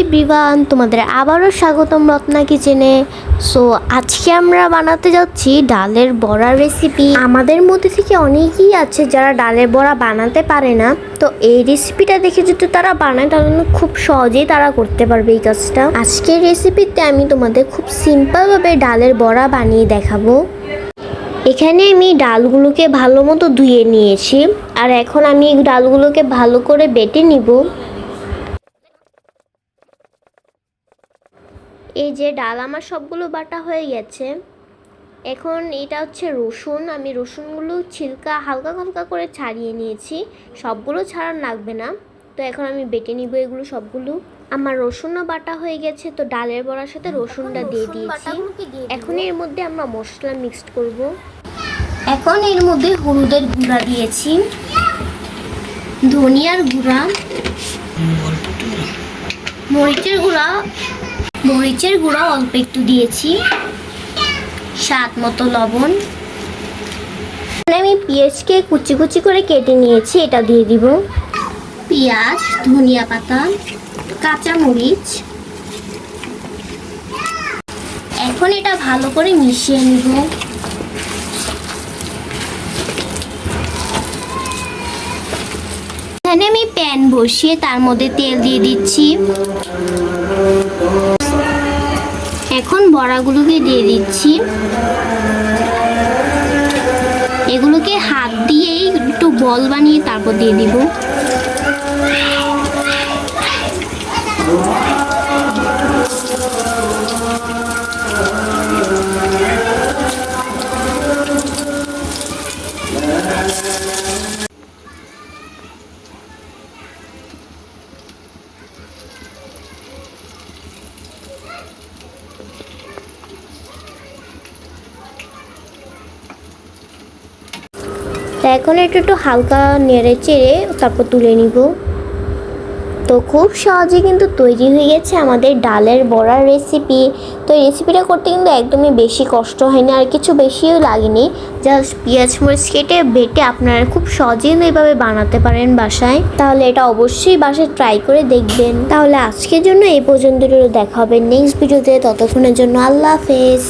Everyone, তোমাদের আবারও স্বাগতম রত্না কিচেনে সো আজকে আমরা বানাতে যাচ্ছি ডালের বড়া রেসিপি আমাদের মধ্যে থেকে অনেকেই আছে যারা ডালের বড়া বানাতে পারে না। তো এই রেসিপিটা দেখে যদি তারা বানায়, তাহলে খুব সহজেই তারা করতে পারবে এই কাজটা। আজকের রেসিপিতে আমি তোমাদের খুব সিম্পলভাবে ডালের বড়া বানিয়ে দেখাবো। এখানে আমি ডালগুলোকে ভালো মতো ধুয়ে নিয়েছি। আর এখন আমি ডালগুলোকে ভালো করে বেটে নিব। এই যে ডাল আমার সবগুলো বাটা হয়ে গেছে। এখন এটা হচ্ছে রসুন। আমি রসুনগুলো ছিলকা হালকা হালকা করে ছাড়িয়ে নিয়েছি। সবগুলো ছাড়ান লাগবে না। তো এখন আমি বেটে নিব এগুলো সবগুলো। আমার রসুনও বাটা হয়ে গেছে তো ডালের বড়ার সাথে রসুনটা দিয়ে দিয়েছি। এখন এর মধ্যে আমরা মশলা মিক্সড করব। এখন এর মধ্যে হলুদের গুঁড়া দিয়েছি। ধনিয়ার গুঁড়া মরিচের গুঁড়া মরিচের গুঁড়া অল্প একটু দিয়েছি। স্বাদ মতো লবণ। আমি পেঁয়াজকে কুচি কুচি করে কেটে নিয়েছি, এটা দিয়ে দিব। পেঁয়াজ, ধনিয়া পাতা, কাঁচা মরিচ। এখন এটা ভালো করে মিশিয়ে নিব। এখানে আমি প্যান বসিয়ে তার মধ্যে তেল দিয়ে দিচ্ছি। এখন বড়াগুলোকে দিয়ে দিচ্ছি। এগুলোকে হাত দিয়েই একটু বল বানিয়ে তারপর দিয়ে দিব। তা এখন একটু একটু হালকা নেড়ে চেড়ে তারপর তুলে নিব। তো খুব সহজে কিন্তু তৈরি হয়ে গেছে আমাদের ডালের বড়ার রেসিপি তো এই রেসিপিটা করতে কিন্তু একদমই বেশি কষ্ট হয়নি আর কিছু বেশিও লাগেনি। জাস্ট পেঁয়াজ মরিচ কেটে বেটে আপনারা খুব সহজেই এইভাবে বানাতে পারেন বাসায়। তাহলে এটা অবশ্যই বাসায় ট্রাই করে দেখবেন। তাহলে আজকের জন্য এই পর্যন্ত দেখা হবে নেক্সট ভিডিওতে ততক্ষণের জন্য আল্লাহ হাফেজ।